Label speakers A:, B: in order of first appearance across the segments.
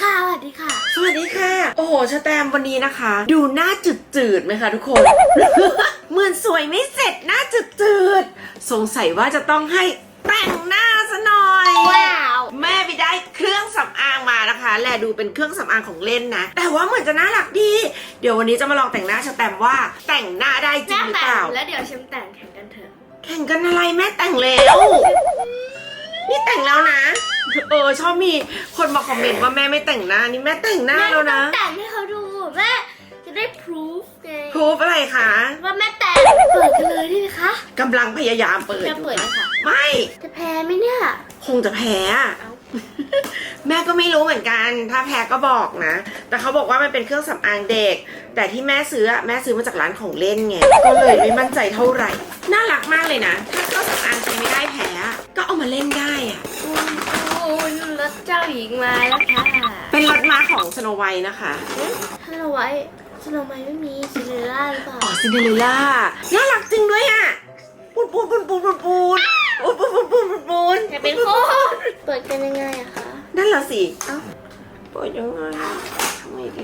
A: สวัสดีค่ะ
B: สวัสดีค่ะ โอ้โหชะแตมวันนี้นะคะ ดูหน้าจืดจืดๆไหมคะทุกคน เหมือนสวยไม่เสร็จหน้าจืดจืดๆสงสัยว่าจะต้องให้แต่งหน้าซะหน่อย
A: ว้าว
B: แม่ไปได้เครื่องสำอางมานะคะ แลดูเป็นเครื่องสำอางของเล่นนะ แต่ว่าเหมือนจะน่ารักดี เดี๋ยววันนี้จะมาลองแต่งหน้าชะแตมว่าแต่งหน้าได้จริ
A: แม่
B: งหรือ
A: แต่
B: เปล่า
A: งแล้วเดี๋ยวชิมแต่งแข่งกันเถอะ
B: แข่งกันอะไรแม่แต่งแล้ว นี่แต่งแล้วนะ เออชอบมีคนมาคอมเมนต์ว่าแม่ไม่แต่งหน้านี่แม่แต่งหน้า
A: แม่
B: แล้ว
A: ต้
B: นะ
A: องแต่งให้เขาดูแม่จะได้พรูฟไง
B: พรูฟอะไรคะ
A: ว่าแม่แต่งเปิดกันเลยได้ไหมคะ
B: กำลังพยายามเปิด
A: จะเปิดเลยค่ะ
B: ไม่
A: จะแพ้ไหมเนี่ย
B: คงจะแพ้อะ
A: เอา
B: แม่ก็ไม่รู้เหมือนกัน ถ้าแพ้ก็บอกนะ แต่เขาบอกว่ามันเป็นเครื่องสำอางเด็ก แต่ที่แม่ซื้ออะแม่ซื้อมาจากร้านของเล่นไง ก็เลยไม่มั่นใจเท่าไหร่ น่ารักมากเลยนะ ถ้าเครื่องสำอางใช้ไม่ได้แพ้อะก็เอามาเล่นได้อะ
A: โอ้ยรถเจ้าหญิงมาแล้วค่ะ
B: เป็นรถม้าของสโนไวท์นะคะ
A: ถ้าเราไว้สโนไมไม่มีซินเดอเรลล่าหรือเปล่า
B: อ๋อซินเดอเรลล่าน่ารักจริงด้วยอะปูนปูนปูนปูนปูนปูนปูนปูนปูนปูนปูนปูน
A: จะเป็นโคเปิดกันยังไงอะคะ
B: นั่นเหรอสิ
A: เอ้า
B: เปิดยังไงทำไงดี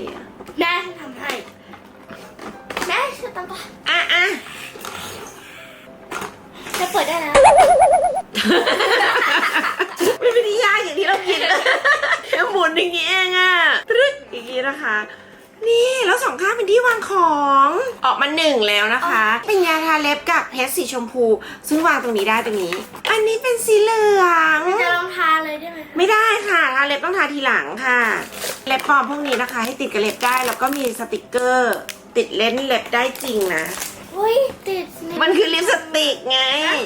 B: สองข้างเป็นที่วางของออกมาหนึ่งแล้วนะคะ เป็นยาทาเล็บกับเพชรสีชมพู ซึ่งวางตรงนี้ได้ตรงนี้ อันนี้เป็นสีเหลือง
A: จะลองทาเลยได้ไหมคะ
B: ไม่ได้ค่ะทาเล็บต้องทาทีหลังค่ะ เล็บปลอมพวกนี้นะคะ ให้ติดกับเล็บได้แล้วก็มีสติกเกอร์ ติดเล่นเล็บได้จริงนะ
A: อุ้ยติด
B: มันคือลิปสติกไง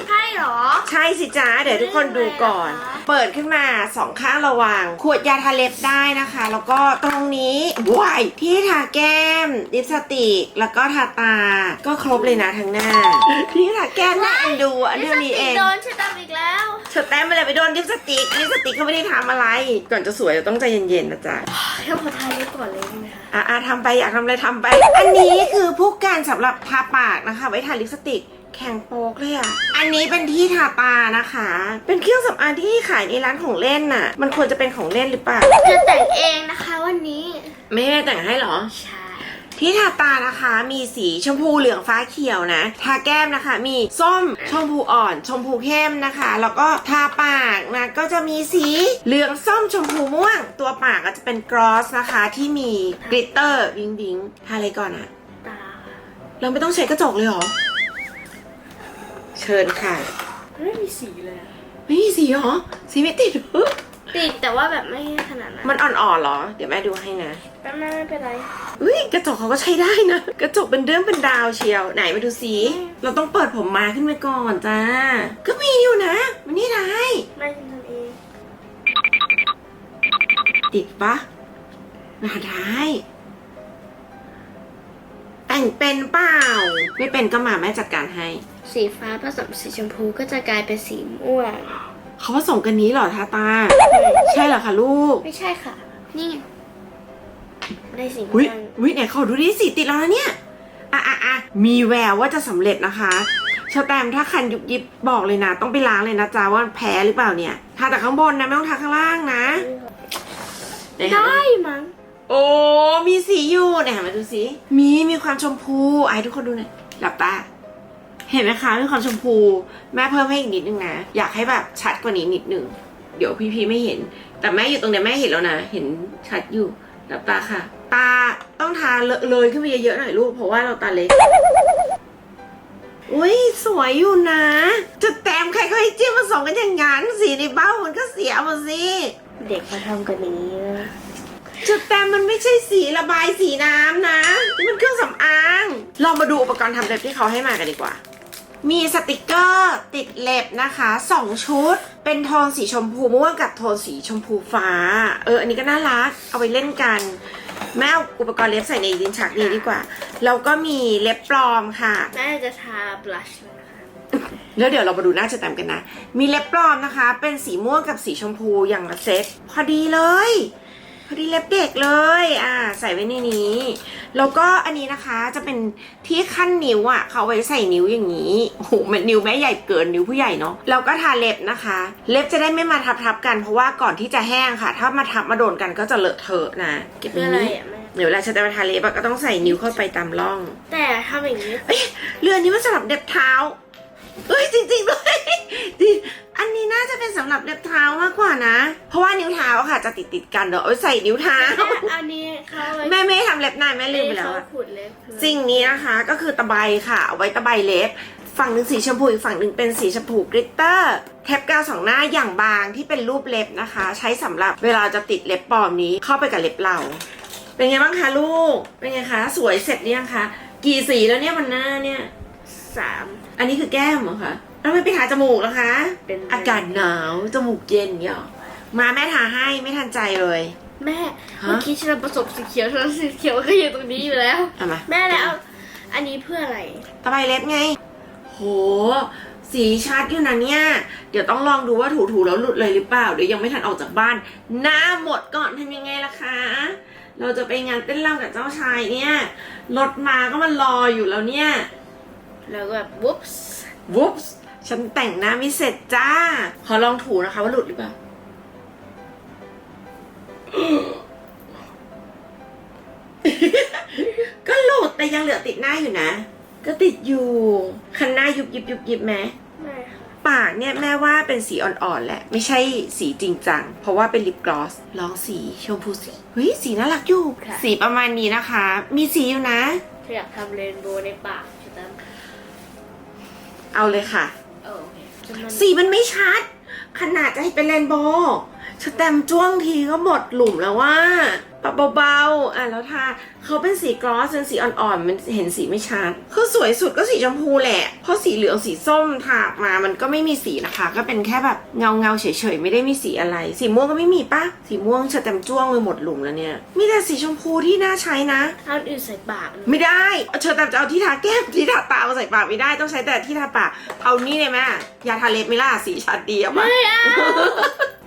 A: ใช่เหรอ
B: ใช่สิจ้าเดี๋ยวทุกคนดูก่อน
A: เรื่องอะไรนะคะ
B: เปิดขึ้นมาสองข้างระหว่างขวดยาทาเล็บได้นะคะ แล้วก็ตรงนี้วายที่ทาแก้มลิปสติกแล้วก็ทาตา ก็ครบเลยนะทั้งหน้าที่ทาแก้มน่าเอ็นดูอันเท่านี้เอง
A: โดนฉันตำอีกแล้ว
B: เธอแต้มไปเลยไปโดนลิปสติกลิปสติกเขาไม่ได้ทำอะไร ก่อนจะสวยเราต้องใจเย็นๆนะจ๊ะ
A: ให้พอทาเล็บก่อนเลยได้ไหมคะ
B: อะอะทำไปอยากทำอะไรทำไป อันนี้คือผู้การสำหรับทาปากนะคะ ไว้ทาลิปสติก แข็งโป๊กเลยอะ อันนี้เป็นที่ทาตานะคะ เป็นเครื่องสำอางที่ขายในร้านของเล่นน่ะ มันควรจะเป็นของเล่นหรือเปล่า
A: จะแต่งเองนะคะวันนี้
B: ไม่ได้แต่งให้เหรอ
A: ใช่
B: ที่ทาตานะคะมีสีชมพูเหลืองฟ้าเขียวนะ ทาแก้มนะคะ มีส้มชมพูอ่อน ชมพูเข้มนะคะ แล้วก็ทาปากนะก็จะมีสีเหลืองส้มชมพูม่วง ตัวปากก็จะเป็นกรอสนะคะ ที่มีกลิตเตอร์วิงวิงทาอะไรก่อนอะ
A: ตา
B: เราไม่ต้องใช้กระจกเลยเหรอ เชิญค่ะ
A: ไม่มีสีเลยอะ
B: ไม่มีสีเหรอ สีไม่ติดเหรอ
A: ติดแต่ว่าแบบไม่ขนาดนั้น
B: มันอ่อนๆเหรอ เดี๋ยวแม่ดูให้นะ
A: แป๊บนึงไม่เป็นไร
B: อุ้ยกระจกเขาก็ใช้ได้นะ กระจกเป็นเรื่องเป็นดาวเชียว ไหนมาดูสิเราต้องเปิดผมมาขึ้นไปก่อนจ้า ก็มีอยู่นะ มันนี่ได้
A: ไม่ฉันทำเอง
B: ติดปะมาได้ แต่งเป็นเปล่า ไม่เป็นก็มาแม่จัดการให้
A: สีฟ้าผสมสีชมพูก็จะกลายเป็นสีม่วง
B: เขาผสมกันนี้เหรอทาตา ใช่เหรอคะลูก
A: ไม่ใช่ค่ะ นี่ไง ได้สีม่
B: อุ้
A: วยง
B: อุ้ยไหนขอดูดิสีติดแล้วนะเนี่ยอะอะอะมีแววว่าจะสำเร็จนะคะเชอแตมถ้าคันยุบยิบบอกเลยนะ ต้องไปล้างเลยนะจ๊ะว่าแพ้หรือเปล่าเนี่ยทาแต่ข้างบนนะไม่ต้องทาข้างล่างนะไหนหา
A: ได้มั้ง
B: โอ้ มีสีอยู่ไหนหามาดูสิมี มีความชมพูไอ้ทุกคนดูหน่อยหลับตา เห็นไหมคะ มีความชมพู แม่เพิ่มให้อีกนิดนึงนะ อยากให้แบบชัดกว่านี้นิดนึง เดี๋ยวพี่พีไม่เห็น แต่แม่อยู่ตรงเนี้ยแม่เห็นแล้วนะ เห็นชัดอยู่ หลับตาค่ะ ตาต้องทาเลอะเลยขึ้นไปเยอะๆหน่อยลูก เพราะว่าเราตาเล็ก อุ้ยสวยอยู่นะ จะแต้มใครเขาให้จิ้มผสมกันอย่างงั้นสีในเบ้ามันก็เสียหมดสิ
A: เด็กมาทำกันอย่างนี้นะ
B: จุดแต้มมันไม่ใช่สีระบายสีน้ำนะนี่มันเครื่องสำอางเรามาดูอุปกรณ์ทำเล็บที่เขาให้มากันดีกว่า มีสติกเกอร์ติดเล็บนะคะสองชุด เป็นโทนสีชมพูม่วงกับโทนสีชมพูฟ้า เออ อันนี้ก็น่ารัก เอาไปเล่นกัน แม่เอาอุปกรณ์เล็บใส่ในดินชักนี้ดีกว่า แล้วก็มีเล็บปลอมค่ะ
A: แม่จะทาบลัชนะคะ
B: แล้วเดี๋ยวเรามาดูหน้าจะแตมกันนะ มีเล็บปลอมนะคะ เป็นสีม่วงกับสีชมพูอย่างละเซตพอดีเลย พอดีเล็บเด็กเลย อ่า ใส่ไว้ในนี้ แล้วก็อันนี้นะคะจะเป็นที่ขั้นนิ้วอะ เขาไว้ใส่นิ้วอย่างนี้โอ้โหเหมือนนิ้วแม่ใหญ่เกินนิ้วผู้ใหญ่เนาะ แล้วก็ทาเล็บนะคะ เล็บจะได้ไม่มาทับทับๆกันเพราะว่าก่อนที่จะแห้งค่ะ ถ้ามาทับมาโดนกันก็จะเลอะเทอะนะ เก็บ
A: คือ
B: ไว้
A: อะไร
B: นี้
A: อะแม่
B: เดี๋ยวเวลาฉันจะมาทาเล็บอะก็ต้องใส่นิ้วเข้าไปตามร่อง
A: แต่ทำอย่างนี้
B: เอ้ยเรือนนี้มันสำหรับเด็บเท้า เอ้ยจริงๆด้วยดิอันนี้น่าจะเป็นสำหรับเด็บเท้ามากกว่านะ เพราะว่านิ้วเท้าอะค่ะจะติดติดๆกันเดี๋ยวเอาไว้ใส่นิ้วเท้า
A: อันนี้เขาไว้
B: แม่ไม่ได้ทำเล็บนายแม่ลืมไปแล้ว
A: เขา
B: อะ
A: ขุดเล็บเลย
B: สิ่งนี้นะคะก็คือตะไบค่ะเอาไว้ตะไบเล็บ ฝั่งหนึ่งสีชมพูอีกฝั่งหนึ่งเป็นสีชมพูกริตเตอร์ เทปกาวสองหน้าอย่างบางที่เป็นรูปเล็บนะคะ ใช้สำหรับเวลาจะติดเล็บปลอมนี้เข้าไปกับเล็บเรา เป็นไงบ้างคะลูก เป็นไงคะ สวยเสร็จหรือยังคะ กี่สีแล้วเนี่ยมันหน้าเนี่ย
A: สาม
B: อันนี้คือแก้มเหรอคะแล้วไม่ไปทาจมูกเหรอคะ
A: เป็น
B: อากาศหนาวจมูกเย็นเนี่ยหรอมาแม่ทาให้ไม่ทันใจเลย
A: แม่
B: ฮะ
A: เมื่อกี้ฉันประสบสีเขียวฉันสีเขียวก็อยู่ตรงนี้อยู่แล้ว
B: เอามา
A: แม่แล้วอันนี้เพื่ออะไร
B: ตะไบเล็บไง โห สีชัดอยู่นะเนี่ย เดี๋ยวต้องลองดูว่าถูๆแล้วหลุดเลยหรือเปล่า เดี๋ยวยังไม่ทันออกจากบ้าน หน้าหมดก่อนทำยังไงล่ะคะ เราจะไปงานเต้นรำกับเจ้าชายเนี่ย รถมาก็มารออยู่แล้วเนี่ย
A: แล้วก็แบบวุ๊บส์
B: วุ๊บฉันแต่งหน้าไม่เสร็จจ้า ขอลองถูนะคะว่าหลุดหรือเปล่า ก็หลุดแต่ยังเหลือติดหน้าอยู่นะ ก็ติดอยู่ คันหน้ายุบยิบยุบยิบไหม
A: ไม่ค่ะ
B: ปากเนี่ยแม่ว่าเป็นสีอ่อนๆแหละ ไม่ใช่สีจริงจัง เพราะว่าเป็นลิปกลอส ลองสีชมพูสี เฮ้ย สีน่ารักอยู่สีประมาณนี้นะคะ มีสีอยู่นะ
A: อยากทำเรนโบว์ในปากใช่ไหม
B: เอาเลยค่ะ
A: เออโอเคจะมัน
B: สีมันไม่ชัด ขนาดจะให้เป็นเรนโบว์ สแตมป์จ้วงทีก็หมดหลุมแล้วว่าปะเบาๆ อะแล้วทาเขาเป็นสีกลอสเป็นสีอ่อนๆ มันเห็นสีไม่ชัด คือสวยสุดก็สีชมพูแหละ เพราะสีเหลืองสีส้มทามามันก็ไม่มีสีนะคะ ก็เป็นแค่แบบเงาเงาๆเฉยๆ ไม่ได้มีสีอะไร สีม่วงก็ไม่มีปะสีม่วงสแตมป์จ้วงไปหมดหลุมแล้วเนี่ย มีแต่สีชมพูที่น่าใช้นะ
A: เอาอันอื่นใส่ปากนะ
B: ไม่ได้เชิญแต่จะเอาที่ทาแก้มที่ทาตามาใส่ปากไม่ได้ต้องใช้แต่ที่ทาปาก เอานี่เลยแม่ยาทาเล็บไหม่ล่ะสีชัดดีเอาปะ
A: ไม่เอา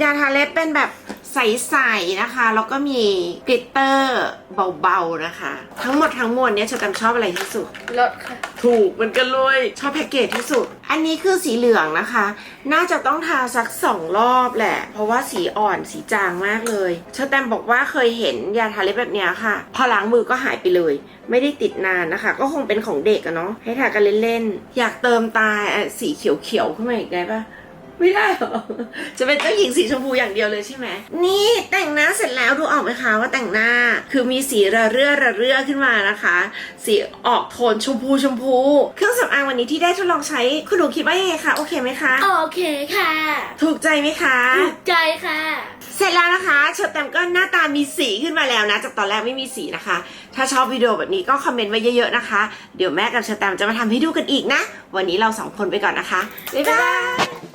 B: ยาทาเล็บเป็นแบบใสๆนะคะ แล้วก็มีกลิตเตอร์เบาๆนะคะ ทั้งหมดทั้งมวลเนี้ยเชอแตมชอบอะไรที่สุด
A: ลดค่ะ
B: ถูกเหมือนกันเลย ชอบแพ็กเกจที่สุด อันนี้คือสีเหลืองนะคะ น่าจะต้องทาสักสองรอบแหละ เพราะว่าสีอ่อนสีจางมากเลยเชอแตมบอกว่าเคยเห็นยาทาเล็บแบบเนี้ยค่ะ พอล้างมือก็หายไปเลย ไม่ได้ติดนานนะคะ ก็คงเป็นของเด็กอะเนาะให้ทากันเล่นๆอยากเติมตาอะสีเขียวๆขึ้นมาอีกได้ปะ ไม่ได้เหรอ จะเป็นเจ้าหญิงสีชมพูอย่างเดียวเลยใช่ไหม นี่แต่งหน้าเสร็จแล้วดูออกไหมคะว่าแต่งหน้า คือมีสีระเรื่อระเรื่อขึ้นมานะคะ สีออกโทนชมพูชมพู เครื่องสำอางวันนี้ที่ได้ทดลองใช้คุณหนูคิดว่ายังไงคะ โอเคไหมคะ
A: โอเคค่ะ
B: ถูกใจไหมคะ
A: ถูกใจค่ะ
B: เสร็จแล้วนะคะเชอแตมก็หน้าตามีสีขึ้นมาแล้วนะ จากตอนแรกไม่มีสีนะคะ ถ้าชอบวิดีโอแบบนี้ก็คอมเมนต์ไว้เยอะๆนะคะ เดี๋ยวแม่กับเชอแตมจะมาทำให้ดูกันอีกนะ วันนี้เราสองคนไปก่อนนะคะ บ๊ายบาย